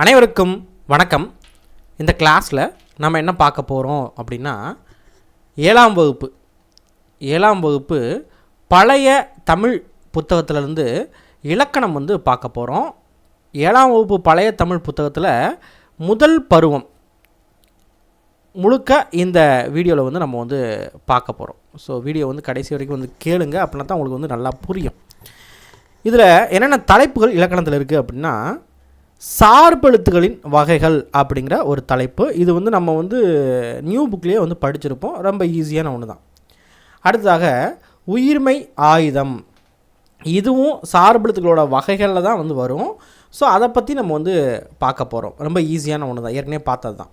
அனைவருக்கும் வணக்கம். இந்த கிளாஸில் நம்ம என்ன பார்க்க போகிறோம் அப்படின்னா ஏழாம் வகுப்பு. ஏழாம் வகுப்பு பழைய தமிழ் புத்தகத்திலேருந்து இலக்கணம் வந்து பார்க்க போகிறோம் ஏழாம் வகுப்பு பழைய தமிழ் புத்தகத்தில் முதல் பருவம் முழுக்க இந்த வீடியோவில் வந்து நம்ம வந்து பார்க்க போகிறோம் ஸோ வீடியோ வந்து கடைசி வரைக்கும் வந்து கேளுங்க அப்படின்னா தான் உங்களுக்கு வந்து நல்லா புரியும். இதில் என்னென்ன தலைப்புகள் இலக்கணத்தில் இருக்குது அப்படின்னா சார்பெழுத்துகளின் வகைகள் அப்படிங்கிற ஒரு தலைப்பு. இது வந்து நம்ம வந்து நியூ புக்லேயே வந்து படிச்சிருப்போம். ரொம்ப ஈஸியான ஒன்று தான் அடுத்ததாக உயிர்மை ஆயுதம். இதுவும் சார்பெழுத்துக்களோட வகைகளில் தான் வந்து வரும். ஸோ அதை பற்றி நம்ம வந்து பார்க்க போகிறோம் ரொம்ப ஈஸியான ஒன்று தான் ஏற்கனவே பார்த்தது தான்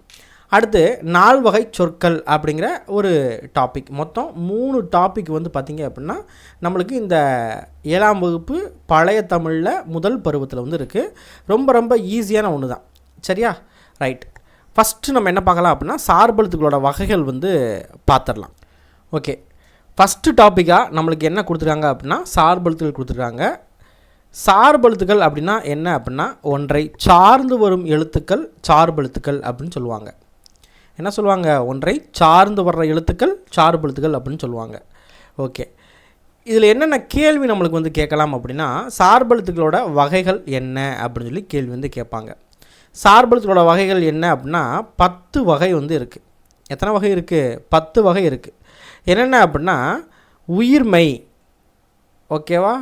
அடுத்து நால் வகை சொற்கள் அப்படிங்கிற ஒரு டாபிக் மொத்தம் மூணு டாபிக் வந்து பார்த்திங்க அப்படின்னா நம்மளுக்கு இந்த ஏழாம் வகுப்பு பழைய தமிழில் முதல் பருவத்தில் வந்து இருக்குது ரொம்ப ரொம்ப ஈஸியான ஒன்று தான் சரியா? ரைட் ஃபஸ்ட்டு நம்ம என்ன பார்க்கலாம் அப்படின்னா சார்பெழுத்துக்களோட வகைகள் வந்து பார்த்துடலாம். ஓகே ஃபஸ்ட்டு டாப்பிக்காக நம்மளுக்கு என்ன கொடுத்துருக்காங்க அப்படின்னா சார்பெழுத்துகள் கொடுத்துருக்காங்க. சார்பெழுத்துக்கள் அப்படின்னா என்ன அப்படின்னா ஒன்றை சார்ந்து வரும் எழுத்துக்கள் சார்பெழுத்துக்கள் அப்படின்னு சொல்லுவாங்க. என்ன சொல்லுவாங்க? ஒன்றை சார்ந்து வர்ற எழுத்துக்கள் சார்பெழுத்துக்கள் அப்படின்னு சொல்லுவாங்க. ஓகே. இதில் என்னென்ன கேள்வி நம்மளுக்கு வந்து கேட்கலாம் அப்படின்னா சார்பெழுத்துக்களோட வகைகள் என்ன அப்படின்னு சொல்லி கேள்வி வந்து கேட்பாங்க. சார்பெழுத்துக்களோட வகைகள் என்ன அப்படின்னா பத்து வகை வந்து இருக்குது எத்தனை வகை இருக்குது பத்து வகை இருக்குது என்னென்ன அப்படின்னா உயிர்மை. ஓகேவா?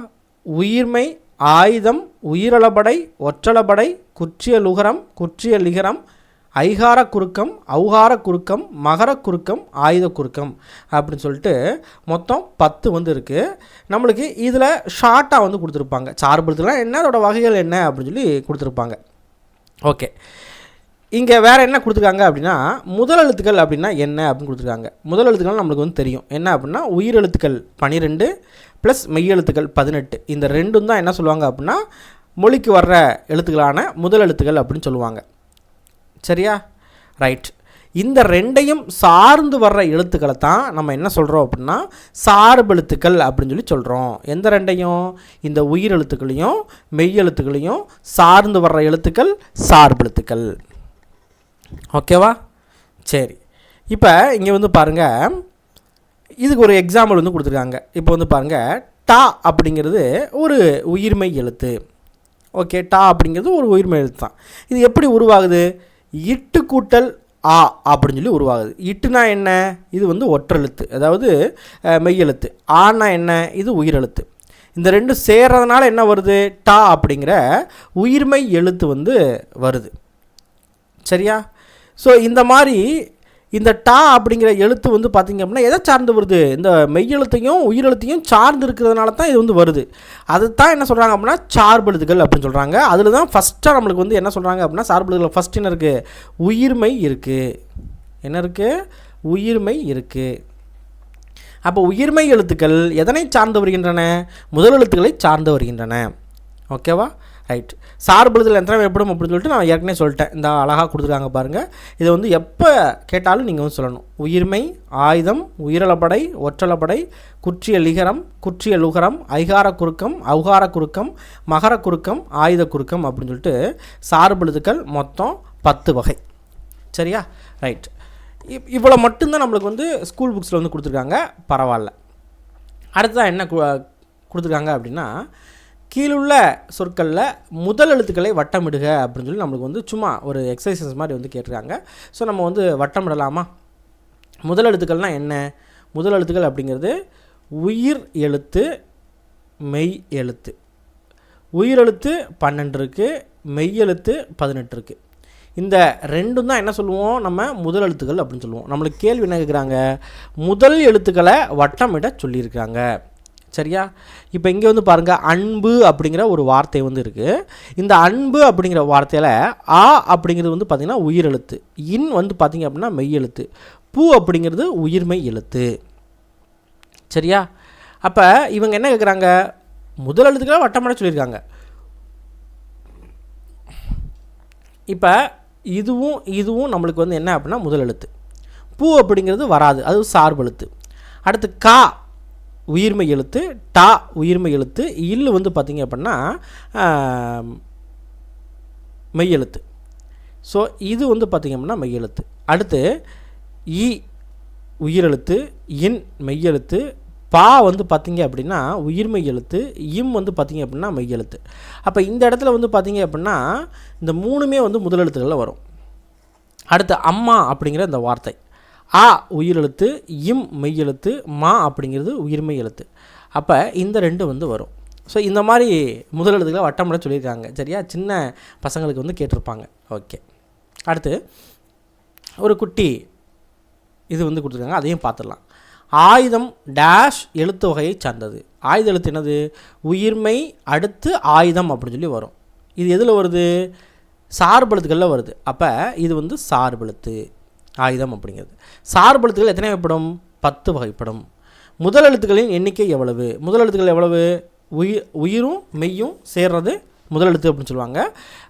உயிர்மை ஆயுதம் உயிரளபடை ஒற்றளபடை குற்றிய லுகரம் குற்றிய லிகரம் ஐகார குறுக்கம் அவுகார குறுக்கம் மகர குறுக்கம் ஆயுத குறுக்கம் அப்படின்னு சொல்லிட்டு மொத்தம் பத்து வந்து இருக்குது நம்மளுக்கு இதில் ஷார்ட்டாக வந்து கொடுத்துருப்பாங்க. சார்புலத்துலாம் என்ன அதோட வகைகள் என்ன அப்படின்னு சொல்லி கொடுத்துருப்பாங்க. ஓகே இங்கே வேறு என்ன கொடுத்துருக்காங்க அப்படின்னா முதல் எழுத்துக்கள் அப்படின்னா என்ன அப்படின்னு கொடுத்துருக்காங்க. முதல் எழுத்துக்கள் நம்மளுக்கு வந்து தெரியும். என்ன அப்படின்னா உயிரெழுத்துக்கள் பன்னிரெண்டு ப்ளஸ் மெய்யெழுத்துக்கள் பதினெட்டு. இந்த ரெண்டும் தான் என்ன சொல்லுவாங்க அப்படின்னா மொழிக்கு வர்ற எழுத்துக்களான முதல் எழுத்துக்கள் அப்படின்னு சொல்லுவாங்க. சரியா? ரைட் இந்த ரெண்டையும் சார்ந்து வர்ற எழுத்துக்களை தான் நம்ம என்ன சொல்கிறோம் அப்படின்னா சார்பெழுத்துக்கள் அப்படின்னு சொல்லி சொல்கிறோம் எந்த ரெண்டையும்? இந்த உயிர் எழுத்துக்களையும் மெய் எழுத்துக்களையும் சார்ந்து வர்ற எழுத்துக்கள் சார்பெழுத்துக்கள் ஓகேவா சரி. இப்போ இங்கே வந்து பாருங்கள் இதுக்கு ஒரு எக்ஸாம்பிள் வந்து கொடுத்துருக்காங்க. இப்போ வந்து பாருங்கள் டா அப்படிங்கிறது ஒரு உயிர்மை எழுத்து. ஓகே டா அப்படிங்கிறது ஒரு உயிர்மை எழுத்து தான். இது எப்படி உருவாகுது? இட்டு கூட்டல் ஆ அப்படின்னு சொல்லி உருவாகுது. இட்டுனா என்ன? இது வந்து ஒற்றெழுத்து. அதாவது மெய்யெழுத்து. ஆனா என்ன? இது உயிரெழுத்து. இந்த ரெண்டும் சேர்றதுனால என்ன வருது? டா அப்படிங்கிற உயிர்மை எழுத்து வந்து வருது. சரியா? ஸோ இந்த மாதிரி இந்த டா அப்படிங்கிற எழுத்து வந்து பார்த்திங்க அப்படின்னா எதை சார்ந்து வருது? இந்த மெய்யெழுத்தையும் உயிரெழுத்தையும் சார்ந்து இருக்கிறதுனால தான் இது வந்து வருது. அதுதான் என்ன சொல்கிறாங்க அப்படின்னா சார்பெழுத்துகள் அப்படின்னு சொல்கிறாங்க அதில் தான் ஃபஸ்ட்டாக நம்மளுக்கு வந்து என்ன சொல்கிறாங்க அப்படின்னா சார்பெழுத்துகள் ஃபஸ்ட் என்ன இருக்குது உயிர்மை இருக்குது என்ன இருக்குது உயிர்மை இருக்குது அப்போ உயிர்மை எழுத்துக்கள் எதனை சார்ந்து வருகின்றன? முதல் எழுத்துக்களை சார்ந்து வருகின்றன. ஓகேவா? ரைட் சார்பெழுத்தில் எந்த எப்படும் அப்படின்னு சொல்லிட்டு நான் ஏற்கனவே சொல்லிட்டேன். இந்த அழகாக கொடுத்துருக்காங்க பாருங்கள் இதை வந்து எப்போ கேட்டாலும் நீங்கள் வந்து சொல்லணும். உயிர்மை ஆயுதம் உயிரளப்படை ஒற்றளப்படை குற்றிய லிகரம் குற்றிய லுகரம் ஐகார குறுக்கம் அவுகார குறுக்கம் மகர குறுக்கம் ஆயுத குறுக்கம் அப்படின்னு சொல்லிட்டு சார்பெழுத்துக்கள் மொத்தம் பத்து வகை. சரியா? ரைட் இவ் இவ்வளோ மட்டும்தான் நம்மளுக்கு வந்து ஸ்கூல் புக்ஸில் வந்து கொடுத்துருக்காங்க. பரவாயில்ல. அடுத்ததான் என்ன கு- கொடுத்துருக்காங்க அப்படின்னா கீழுள்ள சொற்களில் முதல் எழுத்துக்களை வட்டமிடுக அப்படின்னு சொல்லி நம்மளுக்கு வந்து சும்மா ஒரு எக்ஸசைசஸ் மாதிரி வந்து கேட்டிருக்காங்க. ஸோ நம்ம வந்து வட்டமிடலாமா? முதல் எழுத்துக்கள்னால் என்ன? முதல் எழுத்துக்கள் அப்படிங்கிறது உயிர் எழுத்து மெய் எழுத்து. உயிரெழுத்து பன்னெண்டு இருக்குது மெய் எழுத்து பதினெட்டு இருக்குது இந்த ரெண்டும் தான் என்ன சொல்லுவோம்? நம்ம முதல் எழுத்துக்கள் அப்படின்னு சொல்லுவோம். நம்மளுக்கு கேள்வி என்ன கேட்குறாங்க முதல் எழுத்துக்களை வட்டமிட சொல்லியிருக்காங்க. சரியா? இப்போ இங்கே வந்து பாருங்கள் அன்பு அப்படிங்கிற ஒரு வார்த்தை வந்து இருக்குது இந்த அன்பு அப்படிங்கிற வார்த்தையில் ஆ அப்படிங்கிறது வந்து பார்த்திங்கன்னா உயிரெழுத்து. இன் வந்து பார்த்திங்க அப்படின்னா மெய் எழுத்து பூ அப்படிங்கிறது உயிர்மை எழுத்து. சரியா? அப்போ இவங்க என்ன கேட்குறாங்க முதல் எழுத்துக்கெல்லாம் வட்டமடை சொல்லியிருக்காங்க. இப்போ இதுவும் இதுவும் நம்மளுக்கு வந்து என்ன அப்படின்னா முதல் எழுத்து. பூ அப்படிங்கிறது வராது. அது சார்பெழுத்து அடுத்து கா உயிர்மை எழுத்து டா உயிர்மை எழுத்து இல்லு வந்து பார்த்திங்க அப்படின்னா மெய்யெழுத்து மெய் எழுத்து. ஸோ இது வந்து பார்த்திங்க அப்படின்னா மெய்யெழுத்து அடுத்து இ உயிரெழுத்து இன் மெய்யெழுத்து பா வந்து பார்த்திங்க அப்படின்னா உயிர்மெய் எழுத்து இம் வந்து பார்த்திங்க அப்படின்னா மெய்யெழுத்து அப்போ இந்த இடத்துல வந்து பார்த்திங்க அப்படின்னா இந்த மூணுமே வந்து முதலெழுத்துக்களில் வரும். அடுத்து அம்மா அப்படிங்கிற இந்த வார்த்தை. ஆ உயிரெழுத்து இம் மெய்யெழுத்து மா அப்படிங்கிறது உயிர்மெய் எழுத்து. அப்போ இந்த ரெண்டு வந்து வரும். ஸோ இந்த மாதிரி முதலெழுத்துக்களை வட்டமிட சொல்லியிருக்காங்க. சரியா? சின்ன பசங்களுக்கு வந்து கேட்டிருப்பாங்க. ஓகே அடுத்து ஒரு குட்டி இது வந்து கொடுத்துருக்காங்க. அதையும் பார்த்துடலாம். ஆயுதம் டேஷ் எழுத்து வகையை சார்ந்தது. ஆயுத எழுத்து என்னது? உயிர்மை அடுத்து ஆயுதம் அப்படின்னு சொல்லி வரும். இது எதில் வருது? சார்பெழுத்துக்களில் வருது. அப்போ இது வந்து சார்பெழுத்து. ஆயுதம் அப்படிங்கிறது. சார்பெழுத்துக்கள் எத்தனை வகைப்படும்? பத்து வகைப்படும். முதல் எழுத்துக்களின் எண்ணிக்கை எவ்வளவு? முதல் எழுத்துக்கள் எவ்வளவு? உயிர் உயிரும் மெய்யும் சேர்றது முதல் எழுத்து அப்படின்னு சொல்லுவாங்க.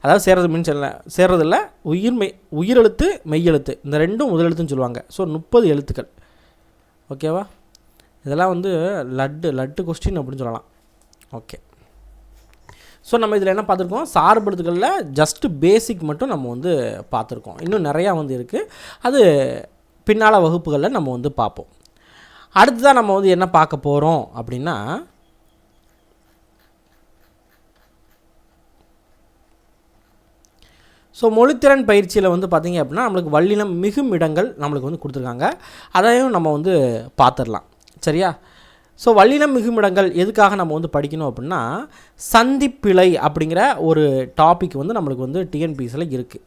அதாவது சேர்றது மீன் சொல்ல சேர்றதில்ல உயிர் மெய் உயிரெழுத்து மெய்யெழுத்து இந்த ரெண்டும் முதல் எழுத்துன்னு சொல்லுவாங்க. ஸோ முப்பது எழுத்துக்கள். ஓகேவா இதெல்லாம் வந்து லட்டு லட்டு கொஸ்டின் அப்படின்னு சொல்லலாம். ஓகே ஸோ நம்ம இதில் என்ன பார்த்துருக்கோம்? சார்பெழுத்துக்களில் ஜஸ்ட்டு பேசிக் மட்டும் நம்ம வந்து பார்த்துருக்கோம். இன்னும் நிறையா வந்து இருக்குது அது பின்னால் வகுப்புகளில் நம்ம வந்து பார்ப்போம். அடுத்ததாக நம்ம வந்து என்ன பார்க்க போகிறோம் அப்படின்னா ஸோ மொழித்திறன் பயிற்சியில் வந்து பார்த்திங்க அப்படின்னா நம்மளுக்கு வள்ளினம் மிகும் இடங்கள் நம்மளுக்கு வந்து கொடுத்துருக்காங்க. அதையும் நம்ம வந்து பார்த்துடலாம். சரியா? ஸோ வல்லினம் மிகுமிடங்கள் எதுக்காக நம்ம வந்து படிக்கணும் அப்படின்னா சந்திப்பிழை அப்படிங்கிற ஒரு டாபிக் வந்து நம்மளுக்கு வந்து டிஎன்பிஎஸ்சில் இருக்குது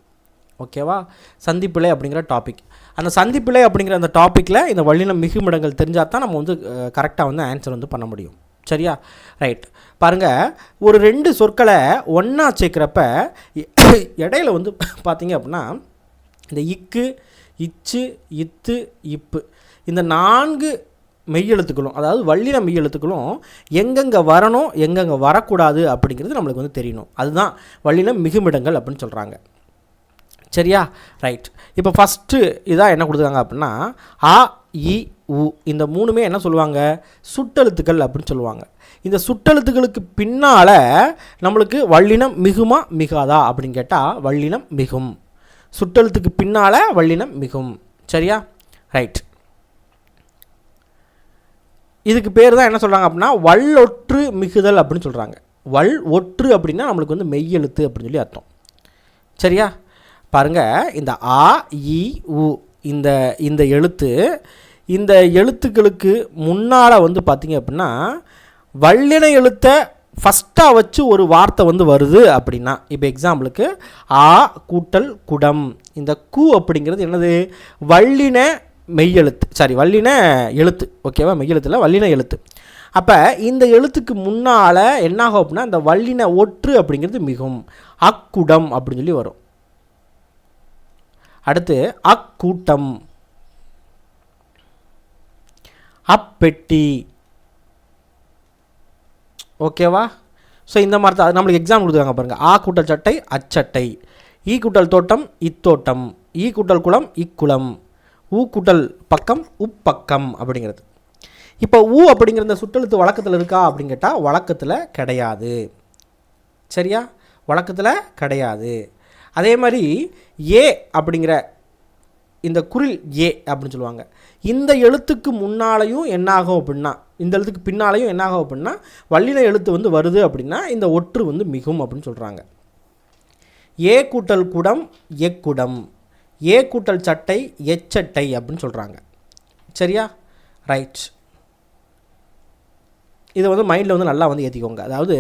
ஓகேவா சந்திப்பிழை அப்படிங்கிற டாபிக் அந்த சந்திப்பிழை அப்படிங்கிற அந்த டாப்பிக்கில் இந்த வல்லினம் மிகுமிடங்கள் தெரிஞ்சால் தான் நம்ம வந்து கரெக்டாக வந்து ஆன்சர் வந்து பண்ண முடியும். சரியா? ரைட் பாருங்கள் ஒரு ரெண்டு சொற்களை ஒன்றா சேர்க்குறப்ப இடையில வந்து பார்த்தீங்க அப்படின்னா இந்த இக்கு இச்சு இத்து இப்பு. இந்த நான்கு மெய்யெழுத்துக்களும் அதாவது வல்லின மெய்யெழுத்துக்களும் எங்கெங்கே வரணும் எங்கெங்கே வரக்கூடாது அப்படிங்கிறது நம்மளுக்கு வந்து தெரியணும். அதுதான் வல்லினம் மிகுமிடங்கள் அப்படின்னு சொல்கிறாங்க சரியா? ரைட் இப்போ ஃபஸ்ட்டு இதாக என்ன கொடுத்துருக்காங்க அப்படின்னா ஆ இ உ இந்த மூணுமே என்ன சொல்லுவாங்க? சுட்டெழுத்துக்கள் அப்படின்னு சொல்லுவாங்க. இந்த சுட்டெழுத்துக்களுக்கு பின்னால் நம்மளுக்கு வள்ளினம் மிகுமா மிகாதா அப்படின்னு கேட்டால் வள்ளினம் மிகும். சுட்டெழுத்துக்கு பின்னால் வள்ளினம் மிகும். சரியா? ரைட் இதுக்கு பேர் தான் என்ன சொல்கிறாங்க அப்படின்னா வல்லொற்று மிகுதல் அப்படின்னு சொல்கிறாங்க வல் ஒற்று அப்படின்னா நம்மளுக்கு வந்து மெய்யெழுத்து அப்படின்னு சொல்லி அர்த்தம். சரியா? பாருங்கள் இந்த ஆ இ உ இந்த இந்த எழுத்து இந்த எழுத்துக்களுக்கு முன்னால் வந்து பார்த்திங்க அப்படின்னா வல்லின எழுத்தை ஃபஸ்ட்டாக வச்சு ஒரு வார்த்தை வந்து வருது அப்படின்னா இப்போ எக்ஸாம்பிளுக்கு ஆ கூட்டல் குடம். இந்த கு அப்படிங்கிறது என்னது? வல்லின மெய்யெழுத்து சாரி வல்லின எழுத்து ஓகேவா மெய்யெழுத்தில் வல்லின எழுத்து. அப்போ இந்த எழுத்துக்கு முன்னால் என்னாகும் அப்படின்னா இந்த வல்லின ஒற்று அப்படிங்கிறது மிகும். அக்குடம் அப்படின்னு சொல்லி வரும். அடுத்து அக்கூட்டம். அப்பெட்டி. ஓகேவா ஸோ இந்த மாதிரி தான். நம்மளுக்கு எக்ஸாம் கொடுத்துருக்காங்க பாருங்கள் ஆ கூட்டல் சட்டை அச்சட்டை. ஈ கூட்டல் தோட்டம் இத்தோட்டம். ஈ கூட்டல் குளம் இக்குளம். ஊ கூட்டல் பக்கம் உப்பக்கம் அப்படிங்கிறது. இப்போ ஊ அப்படிங்கிற இந்த சுட்டெழுத்து வழக்கத்தில் இருக்கா அப்படின்னு கேட்டால் வழக்கத்தில் கிடையாது. சரியா? வழக்கத்தில் கிடையாது. அதே மாதிரி ஏ அப்படிங்கிற இந்த குரில் ஏ அப்படின்னு சொல்லுவாங்க. இந்த எழுத்துக்கு முன்னாலையும் என்னாகும் அப்படின்னா இந்த எழுத்துக்கு பின்னாலையும் என்னாகும் அப்படின்னா வல்லின எழுத்து வந்து வருது அப்படின்னா இந்த ஒற்று வந்து மிகும் அப்படின்னு சொல்கிறாங்க ஏ கூட்டல் குடம் எக்குடம் ஏ கூட்டல் சட்டை எச்சட்டை அப்படின்னு சொல்கிறாங்க சரியா? ரைட் இதை வந்து மைண்டில் வந்து நல்லா வந்து ஏற்றிக்கோங்க அதாவது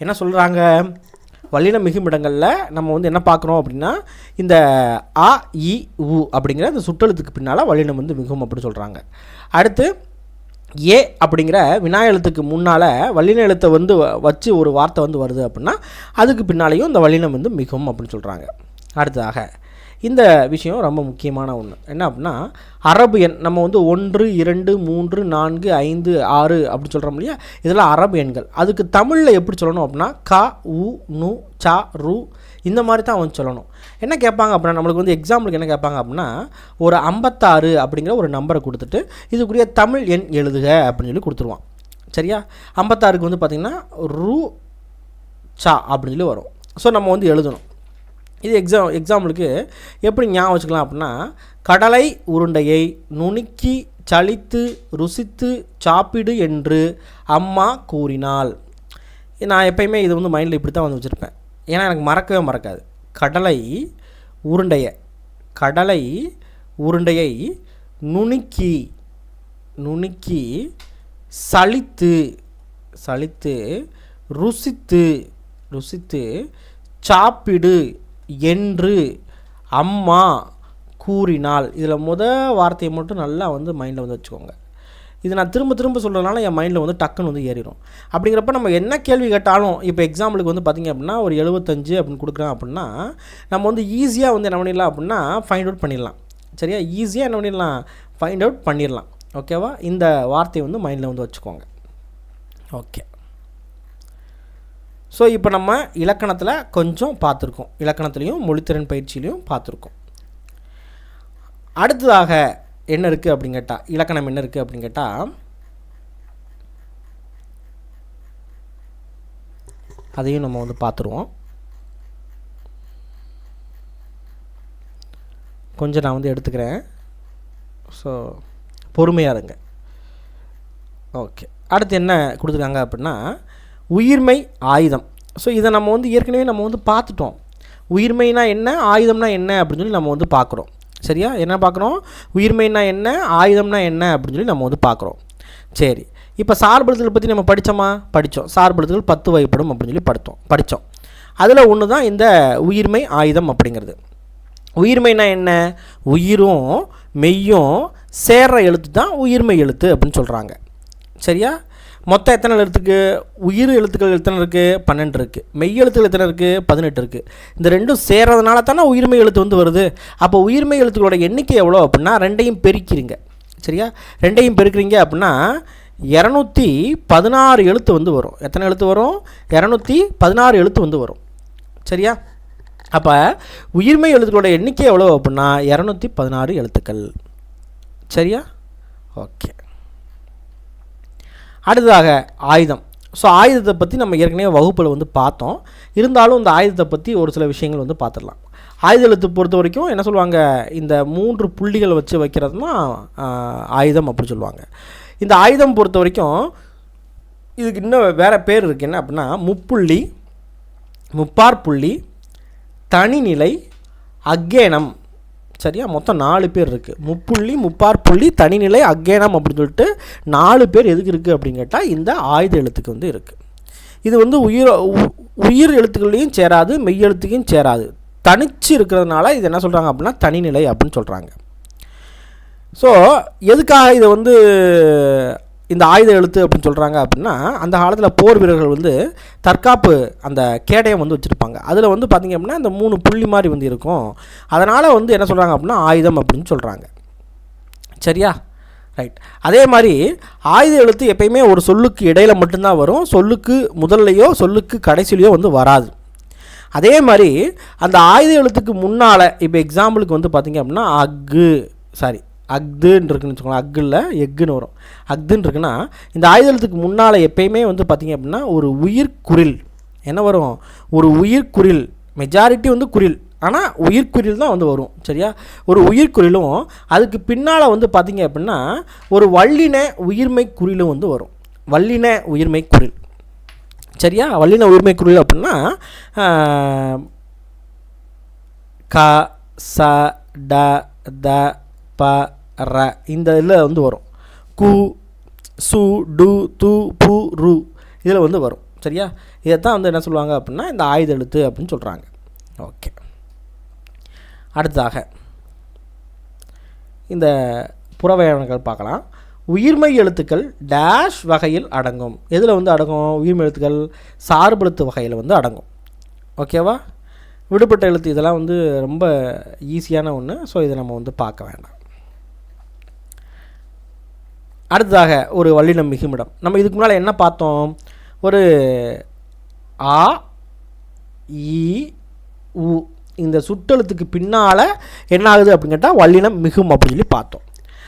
என்ன சொல்கிறாங்க வல்லின மிகுமிடங்களில் நம்ம வந்து என்ன பார்க்குறோம் அப்படின்னா இந்த அ இ உ அப்படிங்கிற இந்த சுட்டெழுத்துக்கு பின்னால் வல்லினம் வந்து மிகும் அப்படின்னு சொல்கிறாங்க அடுத்து ஏ அப்படிங்கிற வினா எழுத்துக்கு முன்னால் வல்லின எழுத்தை வந்து வ- வச்சு ஒரு வார்த்தை வந்து வருது அப்படின்னா அதுக்கு பின்னாலேயும் இந்த வல்லினம் வந்து மிகும் அப்படின்னு சொல்கிறாங்க அடுத்ததாக இந்த விஷயம் ரொம்ப முக்கியமான ஒன்று என்ன அப்படின்னா அரபு எண் நம்ம வந்து ஒன்று இரண்டு மூன்று நான்கு ஐந்து ஆறு அப்படின்னு சொல்கிறோம் இல்லையா? இதெல்லாம் அரபு எண்கள். அதுக்கு தமிழில் எப்படி சொல்லணும் அப்படின்னா க உ நு சா ரு இந்த மாதிரி தான் வந்து சொல்லணும். என்ன கேட்பாங்க அப்படின்னா நம்மளுக்கு வந்து எக்ஸாம்பிளுக்கு என்ன கேட்பாங்க அப்படின்னா ஒரு ஐம்பத்தாறு அப்படிங்கிற ஒரு நம்பரை கொடுத்துட்டு இதுக்குரிய தமிழ் எண் எழுதுக அப்படின்னு சொல்லி கொடுத்துருவான். சரியா? ஐம்பத்தாறுக்கு வந்து பார்த்திங்கன்னா ரு சா அப்படின்னு சொல்லி வரும். ஸோ நம்ம வந்து எழுதணும். இது எக்ஸாம் எக்ஸாம்பிளுக்கு எப்படி ஞாபகம் வச்சுக்கலாம் அப்படின்னா கடலை உருண்டையை நுணுக்கி சலித்து ருசித்து சாப்பிடு என்று அம்மா கூறினாள். நான் எப்பயுமே இது வந்து மைண்டில் இப்படி தான் வந்து வச்சுருப்பேன். ஏன்னா எனக்கு மறக்கவே மறக்காது. கடலை உருண்டையை கடலை உருண்டையை நுணுக்கி நுணுக்கி சலித்து சலித்து ருசித்து ருசித்து சாப்பிடு என்று அம்மா கூறினாள். இதில் முத வார்த்தையை மட்டும் நல்லா வந்து மைண்டில் வந்து வச்சுக்கோங்க. இது நான் திரும்ப திரும்ப சொல்கிறதுனால என் மைண்டில் வந்து டக்குன்னு வந்து ஏறிடும் அப்படிங்கிறப்ப நம்ம என்ன கேள்வி கேட்டாலும் இப்போ எக்ஸாம்பிளுக்கு வந்து பார்த்திங்க அப்படின்னா ஒரு எழுபத்தஞ்சு அப்படின்னு கொடுக்குறேன் அப்படின்னா நம்ம வந்து ஈஸியாக வந்து என்ன பண்ணிடலாம் அப்படின்னா ஃபைண்ட் அவுட் பண்ணிடலாம். சரியா? ஈஸியாக என்ன பண்ணிடலாம்? ஃபைண்ட் அவுட் பண்ணிடலாம். ஓகேவா இந்த வார்த்தையை வந்து மைண்டில் வந்து வச்சுக்கோங்க. ஓகே ஸோ இப்போ நம்ம இலக்கணத்தில் கொஞ்சம் பார்த்துருக்கோம். இலக்கணத்துலேயும் மொழித்திறன் பயிற்சியிலையும் பார்த்துருக்கோம். அடுத்ததாக என்ன இருக்குது அப்படின்னு கேட்டால் இலக்கணம் என்ன இருக்குது அப்படின்னு கேட்டால் அதையும் நம்ம வந்து பார்த்துருவோம். கொஞ்சம் நான் வந்து எடுத்துக்கிறேன். ஸோ பொறுமையாக இருங்க. ஓகே அடுத்து என்ன கொடுத்துருக்காங்க அப்படின்னா உயிர்மை ஆயுதம். ஸோ இதை நம்ம வந்து ஏற்கனவே நம்ம வந்து பார்த்துட்டோம். உயிர்மைனா என்ன? ஆயுதம்னா என்ன? அப்படின்னு சொல்லி நம்ம வந்து பார்க்குறோம். சரியா? என்ன பார்க்குறோம்? உயிர்மைனா என்ன? ஆயுதம்னா என்ன? அப்படின்னு சொல்லி நம்ம வந்து பார்க்குறோம். சரி. இப்போ சார்பெழுத்துகள் பற்றி நம்ம படித்தோமா? படித்தோம். சார்பெழுத்துகள் பத்து வகைப்படும் அப்படின்னு சொல்லி படித்தோம். படித்தோம். அதில் ஒன்று தான் இந்த உயிர்மை ஆயுதம் அப்படிங்கிறது. உயிர்மைனா என்ன? உயிரும் மெய்யும் சேர்ற எழுத்து தான் உயிர்மை எழுத்து அப்படின்னு சொல்கிறாங்க சரியா? மொத்தம் எத்தனை எழுத்துக்கு? உயிர் எழுத்துக்கள் எத்தனை இருக்குது பன்னெண்டு இருக்குது மெய் எழுத்துக்கள் எத்தனை இருக்குது பதினெட்டு இருக்குது இந்த ரெண்டும் சேர்றதுனால தானே உயிர்மை எழுத்து வந்து வருது. அப்போ உயிர்மை எழுத்துக்களோட எண்ணிக்கை எவ்வளோ அப்படின்னா ரெண்டையும் பெருக்கிறீங்க சரியா? ரெண்டையும் பெருக்கிறீங்க அப்படின்னா இரநூத்தி பதினாறு எழுத்து வந்து வரும். எத்தனை எழுத்து வரும்? இரநூத்தி பதினாறு எழுத்து வந்து வரும். சரியா? அப்போ உயிர்மை எழுத்துக்களோட எண்ணிக்கை எவ்வளோ அப்படின்னா இரநூத்தி பதினாறு எழுத்துக்கள். சரியா? ஓகே. அடுத்ததாக ஆயுதம். ஸோ ஆயுதத்தை பற்றி நம்ம ஏற்கனவே வகுப்பில் வந்து பார்த்தோம். இருந்தாலும் இந்த ஆயுதத்தை பற்றி ஒரு சில விஷயங்கள் வந்து பார்த்துடலாம். ஆயுதத்தை பொறுத்த வரைக்கும் என்ன சொல்லுவாங்க? இந்த மூன்று புள்ளிகள் வச்சு வைக்கிறது தான் ஆயுதம் அப்படி சொல்லுவாங்க. இந்த ஆயுதம் பொறுத்த வரைக்கும் இதுக்கு இன்னும் வேறு பேர் இருக்குது என்ன அப்படின்னா முப்புள்ளி முப்பார் புள்ளி தனிநிலை அக்கேனம் சரியா? மொத்தம் நாலு பேர் இருக்குது முப்புள்ளி முப்பார் புள்ளி தனிநிலை அக்கேனம் அப்படின்னு சொல்லிட்டு நாலு பேர் எதுக்கு இருக்குது அப்படின்னு கேட்டால் இந்த ஆயுத எழுத்துக்கு வந்து இருக்குது இது வந்து உயிர் உ- உயிர் எழுத்துக்கள்லையும் சேராது மெய் எழுத்துக்கையும் சேராது. தனிச்சு இருக்கிறதுனால இது என்ன சொல்கிறாங்க அப்படின்னா தனிநிலை அப்படின்னு சொல்கிறாங்க ஸோ எதுக்காக இதை வந்து இந்த ஆயுத எழுத்து அப்படின்னு சொல்கிறாங்க அப்படின்னா அந்த காலத்தில் போர் வீரர்கள் வந்து தற்காப்பு அந்த கேடயம் வந்து வச்சுருப்பாங்க. அதில் வந்து பார்த்திங்க அப்படின்னா இந்த மூணு புள்ளி மாதிரி வந்து இருக்கும். அதனால் வந்து என்ன சொல்கிறாங்க அப்படின்னா ஆயுதம் அப்படின்னு சொல்கிறாங்க சரியா? ரைட் அதே மாதிரி ஆயுத எழுத்து எப்பயுமே ஒரு சொல்லுக்கு இடையில் மட்டும்தான் வரும். சொல்லுக்கு முதல்லையோ சொல்லுக்கு கடைசிலையோ வந்து வராது. அதே மாதிரி அந்த ஆயுத எழுத்துக்கு முன்னால் இப்போ எக்ஸாம்பிளுக்கு வந்து பார்த்திங்க அப்படின்னா அக்கு சாரி அக்துன்னு இருக்குன்னு வச்சுக்கோங்களேன் இல்லை எக்குன்னு வரும். அக்துன்னு இருக்குன்னா இந்த ஆயுதத்துக்கு முன்னால் எப்பயுமே வந்து பார்த்திங்க அப்படின்னா ஒரு உயிர் என்ன வரும்? ஒரு உயிர் மெஜாரிட்டி வந்து குரில். ஆனால் உயிர்க்குறில் தான் வந்து வரும். சரியா? ஒரு உயிர்க்குறிலும் அதுக்கு பின்னால் வந்து பார்த்திங்க அப்படின்னா ஒரு வல்லின உயிர்மை குறிலும் வந்து வரும். வல்லின உயிர்மை குறில் சரியா? வல்லின உயிர்மை குறில் அப்படின்னா க ச ட த ப ர இந்த இதில் வந்து வரும். கு சு டு து பு ரு இதில் வந்து வரும். சரியா? இதைத்தான் வந்து என்ன சொல்லுவாங்க அப்படின்னா இந்த ஆயுத எழுத்து அப்படின்னு சொல்கிறாங்க ஓகே. அடுத்ததாக இந்த புறவயணங்கள் பார்க்கலாம். உயிர்மெய் எழுத்துக்கள் டேஷ் வகையில் அடங்கும். எதில் வந்து அடங்கும்? உயிர்மெய் எழுத்துக்கள் சார்பெழுத்து வகையில் வந்து அடங்கும். ஓகேவா விடுபட்ட எழுத்து இதெல்லாம் வந்து ரொம்ப ஈஸியான ஒன்று ஸோ இதை நம்ம வந்து பார்க்க வேண்டாம். அடுத்ததாக ஒரு வல்லினம் மிகுமிடம். நம்ம இதுக்கு முன்னால் என்ன பார்த்தோம்? ஒரு ஆ இ உ. இந்த சுட்டெழுத்துக்கு பின்னால் என்ன ஆகுது அப்படின்னு கேட்டால் வல்லினம் மிகும் அப்படின்னு சொல்லி பார்த்தோம்.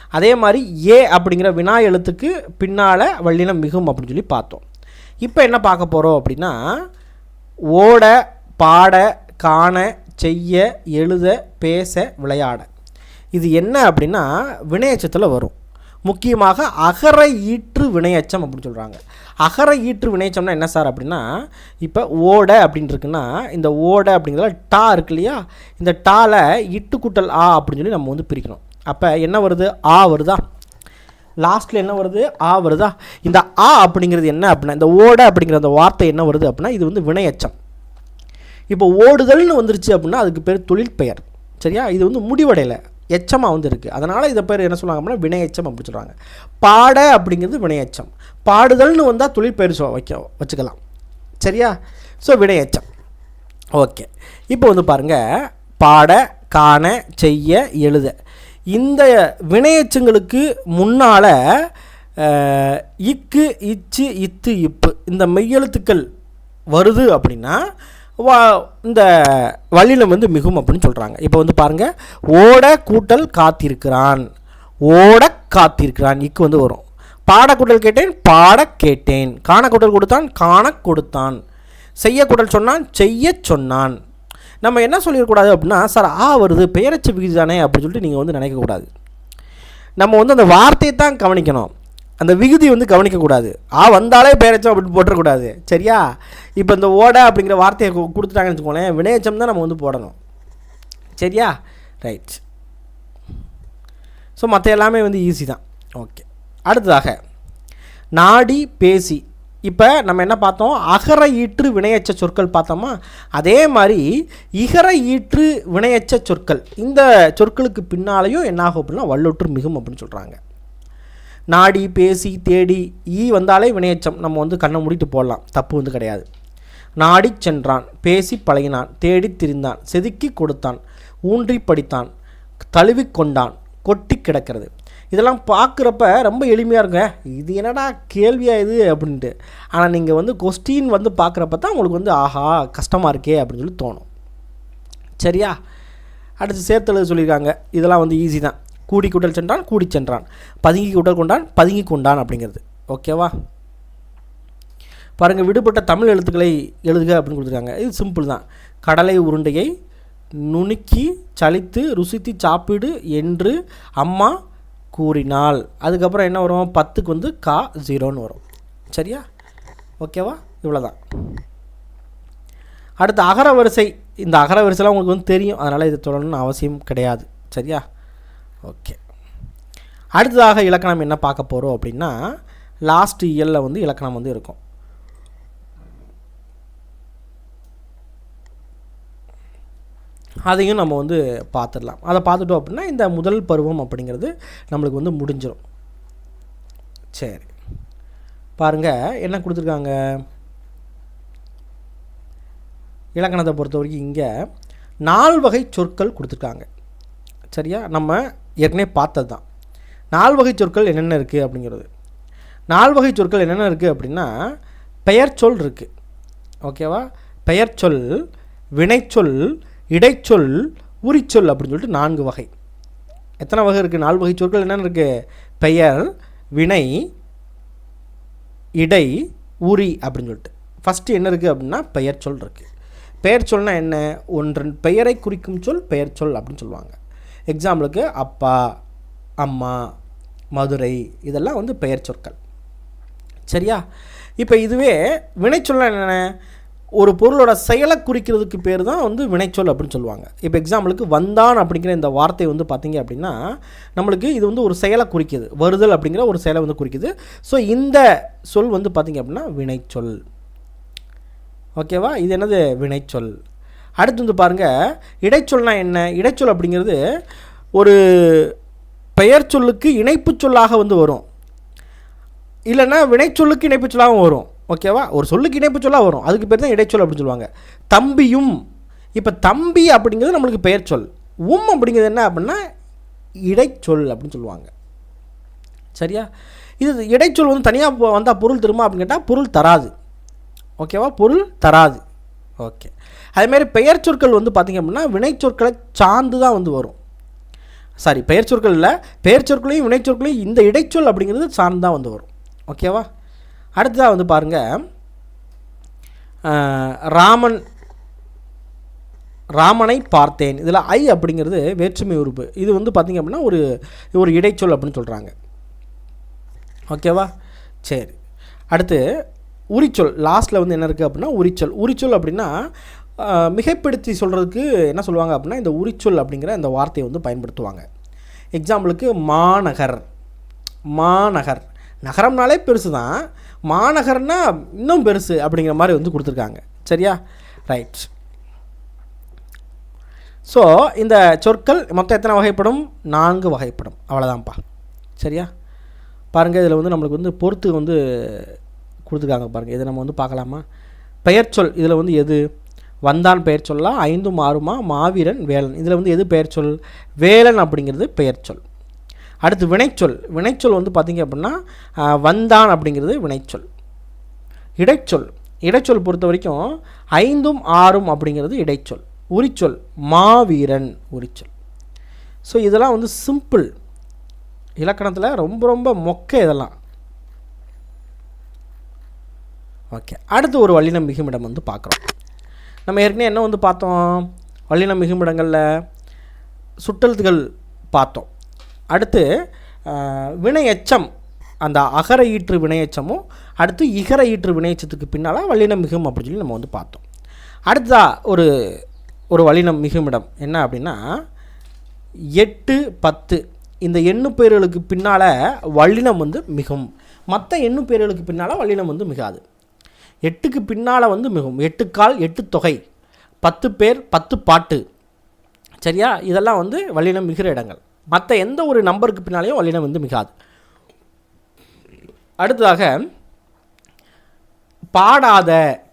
அதே மாதிரி ஏ அப்படிங்கிற வினா எழுத்துக்கு பின்னால் வல்லினம் மிகும் அப்படின்னு சொல்லி பார்த்தோம். இப்போ என்ன பார்க்க போகிறோம் அப்படின்னா ஓட பாட காண செய்ய எழுத பேச விளையாட. இது என்ன அப்படின்னா வினையச்சத்தில் வரும். முக்கியமாக அகர ஈற்று வினையச்சம் அப்படின்னு சொல்கிறாங்க அகர ஈற்று வினையச்சம்னா என்ன சார் அப்படின்னா இப்போ ஓட அப்படின்னு இருக்குன்னா இந்த ஓட அப்படிங்கிறதுல டா இருக்கு இல்லையா? இந்த டால இட்டு கூட்டல் ஆ அப்படின்னு சொல்லி நம்ம வந்து பிரிக்கணும். அப்போ என்ன வருது? ஆ வருதா? லாஸ்ட்டில் என்ன வருது? ஆ வருதா? இந்த ஆ அப்படிங்கிறது என்ன அப்படின்னா இந்த ஓட அப்படிங்கிற அந்த வார்த்தை என்ன வருது அப்படின்னா இது வந்து வினையச்சம். இப்போ ஓடுதல்னு வந்துருச்சு அப்படின்னா அதுக்கு பேர் தொழிற்பெயர். சரியா? இது வந்து முடிவடையலை. எச்சமாக வந்து இருக்குது அதனால் இதை பேர் என்ன சொல்லுவாங்க அப்படின்னா வினையச்சம் அப்படி சொல்கிறாங்க பாட அப்படிங்கிறது வினையச்சம். பாடுதல்னு வந்தால் தொழில் பெயர் வைக்க வச்சுக்கலாம். சரியா? ஸோ வினையச்சம். ஓகே இப்போ வந்து பாருங்கள் பாட காண செய்ய எழுத. இந்த வினையச்சங்களுக்கு முன்னால் இக்கு இச்சு இத்து இப்பு இந்த மெய்யெழுத்துக்கள் வருது அப்படின்னா வா இந்த வல்லினம் வந்து மிகும் அப்படின்னு சொல்கிறாங்க இப்போ வந்து பாருங்கள் ஓட கூட்டல் காத்திருக்கிறான். ஓட காத்திருக்கிறான். இக்கு வந்து வரும். பாடக்கூட்டல் கேட்டேன் பாட கேட்டேன். காணக்கூட்டல் கொடுத்தான் காண கொடுத்தான். செய்யக்கூடல் சொன்னான் செய்ய சொன்னான். நம்ம என்ன சொல்லிடக்கூடாது அப்படின்னா சார் ஆ வருது பெயரச்சு விகுதி தானே அப்படின்னு சொல்லிட்டு நீங்கள் வந்து நினைக்கக்கூடாது. நம்ம வந்து அந்த வார்த்தையை தான் கவனிக்கணும். அந்த விகுதி வந்து கவனிக்கக்கூடாது. ஆ வந்தாலே பேரச்சம் அப்படின்னு போட்டுறக்கூடாது. சரியா? இப்போ இந்த ஓட அப்படிங்கிற வார்த்தையை கொடுத்துட்டாங்கன்னு வச்சுக்கோங்களேன் வினையச்சம் தான் நம்ம வந்து போடணும். சரியா? ரைட் ஸோ மற்ற எல்லாமே வந்து ஈஸி தான். ஓகே அடுத்ததாக நாடி பேசி. இப்போ நம்ம என்ன பார்த்தோம்? அகர ஈற்று வினையச்ச சொற்கள் பார்த்தோமா? அதே மாதிரி இகர ஈற்று வினையச்ச சொற்கள். இந்த சொற்களுக்கு பின்னாலேயும் என்னாகும் அப்படின்னா வல்லுற்று மிகும் அப்படின்னு சொல்கிறாங்க நாடி பேசி தேடி ஈ வந்தாலே வினையச்சம். நம்ம வந்து கண்ணை மூடிட்டு போடலாம். தப்பு வந்து கிடையாது. நாடி சென்றான் பேசி பழகினான் தேடித் திரிந்தான் செதுக்கி கொடுத்தான் ஊன்றி படித்தான் தழுவி கொண்டான் கொட்டி கிடக்கிறது. இதெல்லாம் பார்க்குறப்ப ரொம்ப எளிமையாக இருக்குங்க. இது என்னடா கேள்வியாக இது அப்படின்ட்டு. ஆனால் நீங்கள் வந்து கொஸ்டின் வந்து பார்க்குறப்ப தான் உங்களுக்கு வந்து ஆஹா கஷ்டமாக இருக்கே அப்படின்னு சொல்லி தோணும். சரியா? அடுத்து சேர்த்தெழுத சொல்லியிருக்காங்க. இதெல்லாம் வந்து ஈஸி தான். கூடி கூட்டல் சென்றான் கூடி சென்றான். பதுங்கி கூட்டல் கொண்டான் பதுங்கி கொண்டான் அப்படிங்கிறது ஓகேவா பாருங்கள் விடுபட்ட தமிழ் எழுத்துக்களை எழுதுக அப்படின்னு கொடுத்துருக்காங்க. இது சிம்பிள் தான். கடலை உருண்டையை நுணுக்கி சலித்து ருசித்து சாப்பிடு என்று அம்மா கூறினால் அதுக்கப்புறம் என்ன வரும்? பத்துக்கு வந்து கா ஜீரோன்னு வரும். சரியா? ஓகேவா இவ்வளோதான் அடுத்து அகர வரிசை. இந்த அகர வரிசைலாம் உங்களுக்கு வந்து தெரியும். அதனால் இதை சொல்லணும்னு அவசியம் கிடையாது. சரியா? ஓகே அடுத்ததாக இலக்கணம் என்ன பார்க்க போகிறோம் அப்படின்னா லாஸ்ட் இயலில் வந்து இலக்கணம் வந்து இருக்கும். அதையும் நம்ம வந்து பார்த்துடலாம். அதை பார்த்துட்டோம் அப்படின்னா இந்த முதல் பருவம் அப்படிங்கிறது நம்மளுக்கு வந்து முடிஞ்சிடும் சரி. பாருங்கள் என்ன கொடுத்துருக்காங்க? இலக்கணத்தை பொறுத்த வரைக்கும் இங்கே நால் வகை சொற்கள் கொடுத்துருக்காங்க. சரியா? நம்ம ஏற்கனவே பார்த்தது தான் நால் வகை சொற்கள் என்னென்ன இருக்குது அப்படிங்கிறது. நால் வகை சொற்கள் என்னென்ன இருக்குது அப்படின்னா பெயர் சொல் இருக்குது ஓகேவா பெயர் சொல் வினைச்சொல் இடைச்சொல் உரிச்சொல் அப்படின்னு சொல்லிட்டு நான்கு வகை. எத்தனை வகை இருக்குது நாலு வகை சொற்கள் என்னென்ன இருக்குது பெயர் வினை இடை உரி அப்படின்னு சொல்லிட்டு. ஃபஸ்ட்டு என்ன இருக்குது அப்படின்னா பெயர் சொல் இருக்குது பெயர் சொல்னால் என்ன? ஒன்றன் பெயரை குறிக்கும் சொல் பெயர் சொல் அப்படின்னு சொல்லுவாங்க. எக்ஸாம்பிளுக்கு அப்பா அம்மா மதுரை இதெல்லாம் வந்து பெயர் சொற்கள். சரியா? இப்போ இதுவே வினைச்சொல்னா என்னென்ன? ஒரு பொருளோட செயலை குறிக்கிறதுக்கு பேர் தான் வந்து வினைச்சொல் அப்படின்னு சொல்லுவாங்க. இப்போ எக்ஸாம்பிளுக்கு வந்தான் அப்படிங்கிற இந்த வார்த்தை வந்து பார்த்தீங்க அப்படின்னா நம்மளுக்கு இது வந்து ஒரு செயலை குறிக்குது. வருதல் அப்படிங்கிற ஒரு செயலை வந்து குறிக்குது. ஸோ இந்த சொல் வந்து பார்த்தீங்க அப்படின்னா வினைச்சொல். ஓகேவா இது என்னது? வினைச்சொல். அடுத்து வந்து பாருங்கள் இடைச்சொல்னா என்ன? இடைச்சொல் அப்படிங்கிறது ஒரு பெயர் சொல்லுக்கு இணைப்பு சொல்லாக வந்து வரும். இல்லைன்னா வினைச்சொல்லுக்கு இணைப்பு சொல்லாகவும் வரும். ஓகேவா ஒரு சொல்லுக்கு இணைப்புச் சொல்லாக வரும். அதுக்கு பேர் தான் இடைச்சொல் அப்படின்னு சொல்லுவாங்க. தம்பியும். இப்போ தம்பி அப்படிங்கிறது நம்மளுக்கு பெயர் சொல். உம் அப்படிங்கிறது என்ன அப்படின்னா இடைச்சொல் அப்படின்னு சொல்லுவாங்க. சரியா? இது இடைச்சொல் வந்து தனியாக வந்தால் பொருள் தருமா அப்படின்னு கேட்டால் பொருள் தராது. ஓகேவா பொருள் தராது. ஓகே அதேமாரி பெயர் சொற்கள் வந்து பார்த்திங்க அப்படின்னா வினைச்சொற்களை சார்ந்து தான் வந்து வரும். சாரி பெயர் சொற்கள் இல்லை பெயர் சொற்களையும் வினைச்சொற்களையும் இந்த இடைச்சொல் அப்படிங்கிறது சார்ந்து தான் வந்து வரும். ஓகேவா அடுத்ததாக வந்து பாருங்கள் ராமன் ராமனை பார்த்தேன். இதில் ஐ அப்படிங்கிறது வேற்றுமை உறுப்பு. இது வந்து பார்த்திங்க அப்படின்னா ஒரு ஒரு இடைச்சொல் அப்படின்னு சொல்கிறாங்க ஓகேவா சரி. அடுத்து உரிச்சொல். லாஸ்ட்டில் வந்து என்ன இருக்குது அப்படின்னா உரிச்சொல். உரிச்சொல் அப்படின்னா மிகைப்படுத்தி சொல்கிறதுக்கு என்ன சொல்லுவாங்க அப்படின்னா இந்த உரிச்சொல் அப்படிங்கிற இந்த வார்த்தையை வந்து பயன்படுத்துவாங்க. எக்ஸாம்பிளுக்கு மாநகர். மாநகர். நகரம்னாலே பெருசு தான் மாநகர்னால் இன்னும் பெருசு அப்படிங்கிற மாதிரி வந்து கொடுத்துருக்காங்க. சரியா? ரைட் ஸோ இந்த சொற்கள் மொத்தம் எத்தனை வகைப்படும்? நான்கு வகைப்படும். அவ்வளோதான்ப்பா சரியா? பாருங்கள் இதில் வந்து நம்மளுக்கு வந்து பொறுத்து வந்து கொடுத்துருக்காங்க பாருங்கள் இதை நம்ம வந்து பார்க்கலாமா? பெயர்ச்சொல் இதில் வந்து எது? வந்தான் பெயர் சொல்லா ஐந்தும் ஆறுமா மாவீரன் வேலன். இதில் வந்து எது பெயர்ச்சொல் வேலன் அப்படிங்கிறது பெயர்ச்சொல் அடுத்து வினைச்சொல். வினைச்சொல் வந்து பார்த்திங்க அப்படின்னா வந்தான் அப்படிங்கிறது வினைச்சொல். இடைச்சொல். இடைச்சொல் பொறுத்த வரைக்கும் ஐந்தும் ஆறும் அப்படிங்கிறது இடைச்சொல். உரிச்சொல் மாவீரன் உரிச்சொல். ஸோ இதெல்லாம் வந்து சிம்பிள் இலக்கணத்தில் ரொம்ப ரொம்ப மொக்க இதெல்லாம். ஓகே அடுத்து ஒரு வல்லினம் மிகுமிடம் வந்து பார்க்குறோம் நம்ம ஏற்கனவே என்ன வந்து பார்த்தோம்? வள்ளின மிகுமிடங்களில் சுட்டெழுத்துகள் பார்த்தோம். அடுத்து வினையச்சம் வினை அந்த அகர ஈற்று வினையச்சமும் அடுத்து இகர ஈற்று வினையச்சத்துக்கு பின்னால் வல்லினம் மிகும் அப்படின்னு சொல்லி நம்ம வந்து பார்த்தோம். அடுத்ததாக ஒரு ஒரு வல்லினம் மிகுமிடம் என்ன அப்படின்னா எட்டு பத்து இந்த எண்ணு பேர்களுக்கு பின்னால் வல்லினம் வந்து மிகும். மற்ற எண்ணு பேர்களுக்கு பின்னால் வல்லினம் வந்து மிகாது. எட்டுக்கு பின்னால் வந்து மிகும் எட்டு கால் எட்டு தொகை. பத்து பேர் பத்து பாட்டு. சரியா? இதெல்லாம் வந்து வல்லினம் மிகிற இடங்கள். மற்ற எந்த ஒரு நம்பருக்கு பின்னாலேயும் வல்லினம் வந்து மிகாது. அடுத்ததாக பாடாத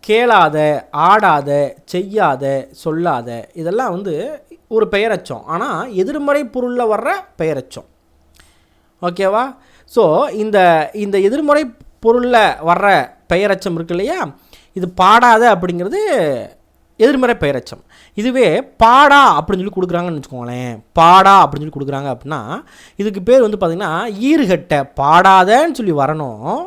கேளாத ஆடாத செய்யாத சொல்லாத இதெல்லாம் வந்து ஒரு பெயரச்சம். ஆனால் எதிர்மறை பொருளில் வர்ற பெயரச்சம். ஓகேவா? ஸோ இந்த இந்த எதிர்மறை பொருளில் வர்ற பெயரச்சம் இருக்கு இல்லையா? இது பாடாத அப்படிங்கிறது எதிர்மறை பெயரச்சம். இதுவே பாடா அப்படின்னு சொல்லி கொடுக்குறாங்கன்னு வச்சுக்கோங்களேன். பாடா அப்படின்னு சொல்லி கொடுக்குறாங்க அப்படின்னா இதுக்கு பேர் வந்து பார்த்திங்கன்னா ஈறுகட்ட பாடாதன்னு சொல்லி வரணும்.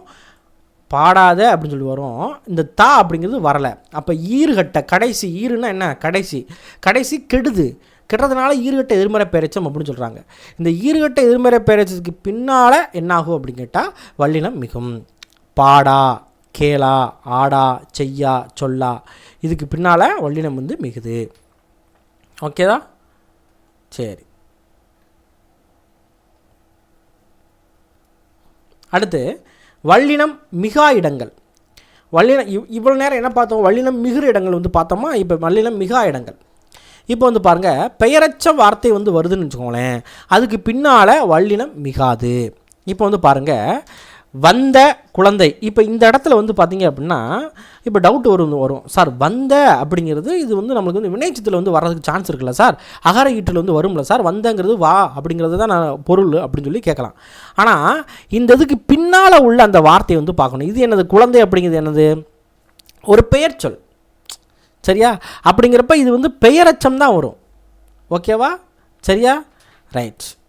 பாடாத அப்படின்னு சொல்லி வரும். இந்த தா அப்படிங்கிறது வரலை. அப்போ ஈறுகட்ட கடைசி ஈறுனா என்ன? கடைசி. கடைசி கெடுது. கெட்டதுனால ஈறுகட்ட எதிர்மறை பெயரச்சம் அப்படின்னு சொல்கிறாங்க இந்த ஈறுகட்ட எதிர்மறை பெயரச்சத்துக்கு பின்னால் என்னாகும் அப்படின்னு கேட்டால் வல்லினம் மிகும். பாடா. கேளா ஆடா செய்யா சொல்லா. இதுக்கு பின்னால் வல்லினம் வந்து மிகுது. ஓகேதா சரி. அடுத்து வல்லினம் மிகா இடங்கள். வல்லினம் இவ் இவ்வளோ நேரம் என்ன பார்த்தோம்? வல்லினம் மிகுற இடங்கள் வந்து பார்த்தோமா? இப்போ வல்லினம் மிகா இடங்கள். இப்போ வந்து பாருங்கள் பெயரச்ச வார்த்தை வந்து வருதுன்னு வச்சுக்கோங்களேன். அதுக்கு பின்னால் வல்லினம் மிகாது. இப்போ வந்து பாருங்கள் வந்த குழந்தை. இப்போ இந்த இடத்துல வந்து பார்த்தீங்க அப்படின்னா இப்போ டவுட் வரும் வரும். சார் வந்த அப்படிங்கிறது இது வந்து நம்மளுக்கு வந்து வினைச்சத்தில் வந்து வர்றதுக்கு சான்ஸ் இருக்குல்ல சார்? அகர ஈட்டில் வந்து வரும்ல சார்? வந்தங்கிறது வா அப்படிங்கிறது தான் நான் பொருள் அப்படின்னு சொல்லி கேட்கலாம். ஆனால் இந்த இதுக்கு பின்னால் உள்ள அந்த வார்த்தையை வந்து பார்க்கணும். இது எனது குழந்தை அப்படிங்கிறது எனது ஒரு பெயர் சொல். சரியா? அப்படிங்கிறப்ப இது வந்து பெயரச்சம் தான் வரும். ஓகேவா? சரியா? ரைட்.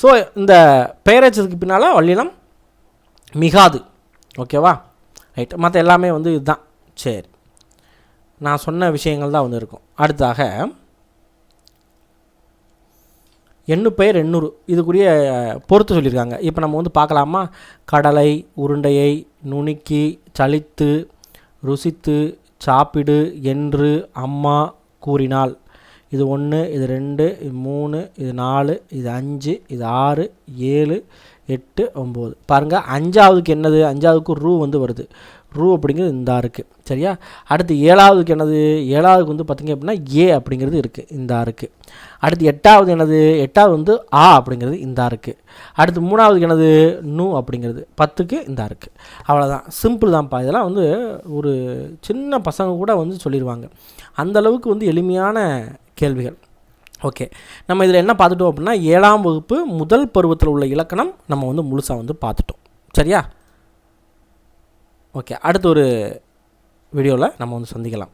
ஸோ இந்த பெயரச்சதுக்கு பின்னால் வல்லினம் மிகாது. ஓகேவா ரைட் மற்ற எல்லாமே வந்து இதுதான். சரி. நான் சொன்ன விஷயங்கள் தான் வந்து இருக்கும். அடுத்தாக எண்ணு பெயர் எண்ணூறு. இதுக்குரிய பொறுத்து சொல்லியிருக்காங்க. இப்போ நம்ம வந்து பார்க்கலாமா? கடலை உருண்டையை நுணுக்கி சளித்து ருசித்து சாப்பிடு என்று அம்மா கூறினாள். இது ஒன்று இது ரெண்டு இது மூணு இது நாலு இது அஞ்சு இது ஆறு ஏழு எட்டு ஒம்பது. பாருங்கள் அஞ்சாவதுக்கு என்னது? அஞ்சாவதுக்கு ரூ வந்து வருது. ரூ அப்படிங்கிறது இந்த இருக்குது சரியா? அடுத்து ஏழாவதுக்கு என்னது? ஏழாவதுக்கு வந்து பார்த்திங்க அப்படின்னா ஏ அப்படிங்கிறது இருக்குது இந்த இருக்குது அடுத்து எட்டாவது என்னது? எட்டாவது வந்து ஆ அப்படிங்கிறது இந்த இருக்குது அடுத்து மூணாவதுக்கு என்னது? நூ அப்படிங்கிறது. பத்துக்கு இந்த இருக்குது அவ்வளோதான் சிம்பிள் தான்ப்பா. இதெல்லாம் வந்து ஒரு சின்ன பசங்க கூட வந்து சொல்லிடுவாங்க அந்த அளவுக்கு வந்து எளிமையான கேள்விகள். ஓகே. நம்ம இதில் என்ன பார்த்துட்டோம் அப்படின்னா ஏழாம் வகுப்பு முதல் பருவத்தில் உள்ள இலக்கணம் நம்ம வந்து முழுசாக வந்து பார்த்துட்டோம். சரியா? ஓகே. அடுத்த ஒரு வீடியோவில் நம்ம வந்து சந்திக்கலாம்.